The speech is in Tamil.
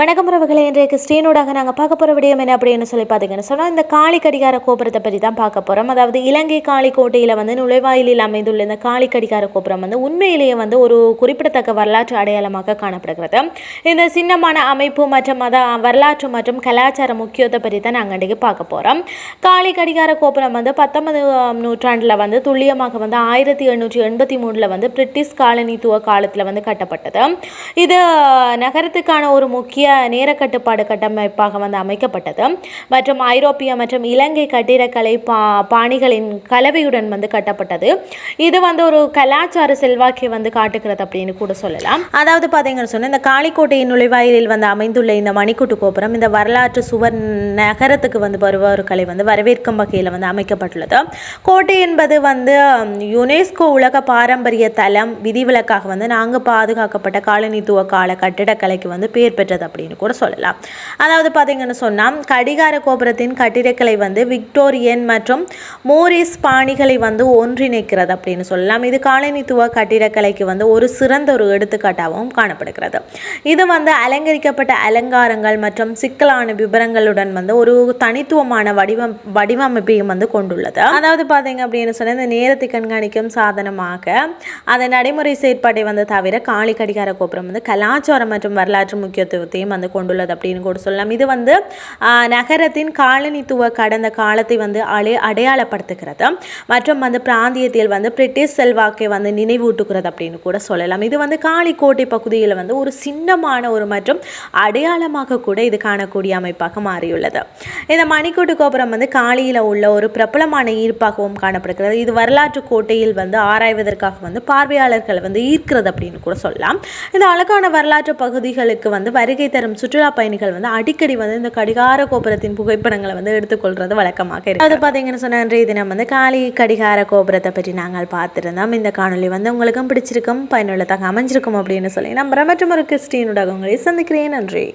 வணக்கம் உறவுகளை இன்றைக்கு ஸ்ரீனூடாக நாங்கள் பார்க்க போகிற விடயம் என்ன அப்படின்னு சொல்லி பார்த்தீங்கன்னு சொன்னால் இந்த காளி கடிகார கோபுரத்தை பற்றி தான் பார்க்க போகிறோம் அதாவது இலங்கை காளி கோட்டையில் வந்து நுழைவாயிலில் அமைந்துள்ள இந்த காளி கடிகார கோபுரம் வந்து உண்மையிலேயே வந்து ஒரு குறிப்பிடத்தக்க வரலாற்று அடையாளமாக காணப்படுகிறது. இந்த சின்னமான அமைப்பு மற்றும் அத வரலாற்று மற்றும் கலாச்சார முக்கியத்தை பற்றி தான் நாங்கள் இன்றைக்கு பார்க்க போகிறோம் காளி கடிகார கோபுரம் வந்து பத்தொன்பது நூற்றாண்டில் வந்து துல்லியமாக வந்து ஆயிரத்தி எண்ணூற்றி எண்பத்தி மூணில் வந்து பிரிட்டிஷ் காலனித்துவ காலத்தில் வந்து கட்டப்பட்டது. இது நகரத்துக்கான ஒரு முக்கிய முக்கிய நேரக்கட்டுப்பாடு கட்டமைப்பாக வந்து அமைக்கப்பட்டது. மற்றும் ஐரோப்பிய மற்றும் இலங்கை கட்டிடக்கலை பா பாணிகளின் கலவையுடன் வந்து கட்டப்பட்டது. இது வந்து ஒரு கலாச்சார செல்வாக்கை வந்து காட்டுகிறது அப்படின்னு கூட சொல்லலாம். அதாவது பார்த்தீங்கன்னு சொன்னால் இந்த காளிக்கோட்டையின் நுழைவாயிலில் வந்து அமைந்துள்ள இந்த மணிக்கூட்டு கோபுரம் இந்த வரலாற்று சுவர் நகரத்துக்கு வந்து வருபவர்களை வந்து வரவேற்கும் வகையில் வந்து அமைக்கப்பட்டுள்ளது. கோட்டை என்பது வந்து யுனெஸ்கோ உலக பாரம்பரிய தலம் விதிவிலக்காக வந்து நாங்கள் பாதுகாக்கப்பட்ட காலனித்துவ கால கட்டிடக்கலைக்கு வந்து பெயர் பெற்றது. அப்படின்னு கூட சொல்லலாம். அதாவது பார்த்தீங்கன்னு சொன்னால் கடிகார கோபுரத்தின் கட்டிடக்கலை வந்து விக்டோரியன் மற்றும் மோரிஸ் பாணிகளை வந்து ஒன்றிணைக்கிறது அப்படின்னு சொல்லலாம். இது காலனித்துவ கட்டிடக்கலைக்கு வந்து ஒரு சிறந்த ஒரு எடுத்துக்காட்டாகவும் காணப்படுகிறது. இது வந்து அலங்கரிக்கப்பட்ட அலங்காரங்கள் மற்றும் சிக்கலான விவரங்களுடன் வந்து ஒரு தனித்துவமான வடிவம் வடிவமைப்பையும் வந்து கொண்டுள்ளது. அதாவது பார்த்தீங்க அப்படின்னு சொன்னால் இந்த நேரத்தை கண்காணிக்கும் சாதனமாக அந்த நடைமுறை செயற்பாட்டை வந்து தவிர காளி கடிகார கோபுரம் வந்து கலாச்சாரம் மற்றும் வரலாற்று முக்கியத்துவத்தை முக்கியத்துவத்தையும் வந்து கொண்டுள்ளது அப்படின்னு கூட சொல்லலாம். இது வந்து நகரத்தின் காலனித்துவ கடந்த காலத்தை வந்து அலை அடையாளப்படுத்துகிறது. மற்றும் வந்து பிராந்தியத்தில் வந்து பிரிட்டிஷ் செல்வாக்கை வந்து நினைவூட்டுகிறது அப்படின்னு கூட சொல்லலாம். இது வந்து காளிக்கோட்டை பகுதியில் வந்து ஒரு சின்னமான ஒரு மற்றும் அடையாளமாக கூட இது காணக்கூடிய அமைப்பாக மாறியுள்ளது. இந்த மணிக்கூட்டு கோபுரம் வந்து காளியில் உள்ள ஒரு பிரபலமான ஈர்ப்பாகவும் காணப்படுகிறது. இது வரலாற்று கோட்டையில் வந்து ஆராய்வதற்காக வந்து பார்வையாளர்களை வந்து ஈர்க்கிறது அப்படின்னு கூட சொல்லலாம். இந்த அழகான வரலாற்று பகுதிகளுக்கு வந்து வருகை தரும் சுற்றுலா பயணிகள் வந்து அடிக்கடி வந்து இந்த கடிகார கோபுரத்தின் புகைப்படங்களை வந்து எடுத்துக்கொள்றது வழக்கமாக இருக்கு. அது பார்த்தீங்கன்னு சொன்ன அன்றைய தினம் வந்து காளி கடிகார கோபுரத்தை பற்றி நாங்கள் பார்த்துருந்தோம். இந்த காணொலி வந்து உங்களுக்கும் பிடிச்சிருக்கும் பயனுள்ளதாக அமைஞ்சிருக்கும் அப்படின்னு சொல்லி நம்புறேன். மற்றும் ஒரு கிறிஸ்டியனுடைய உங்களை சந்திக்கிறேன். நன்றி.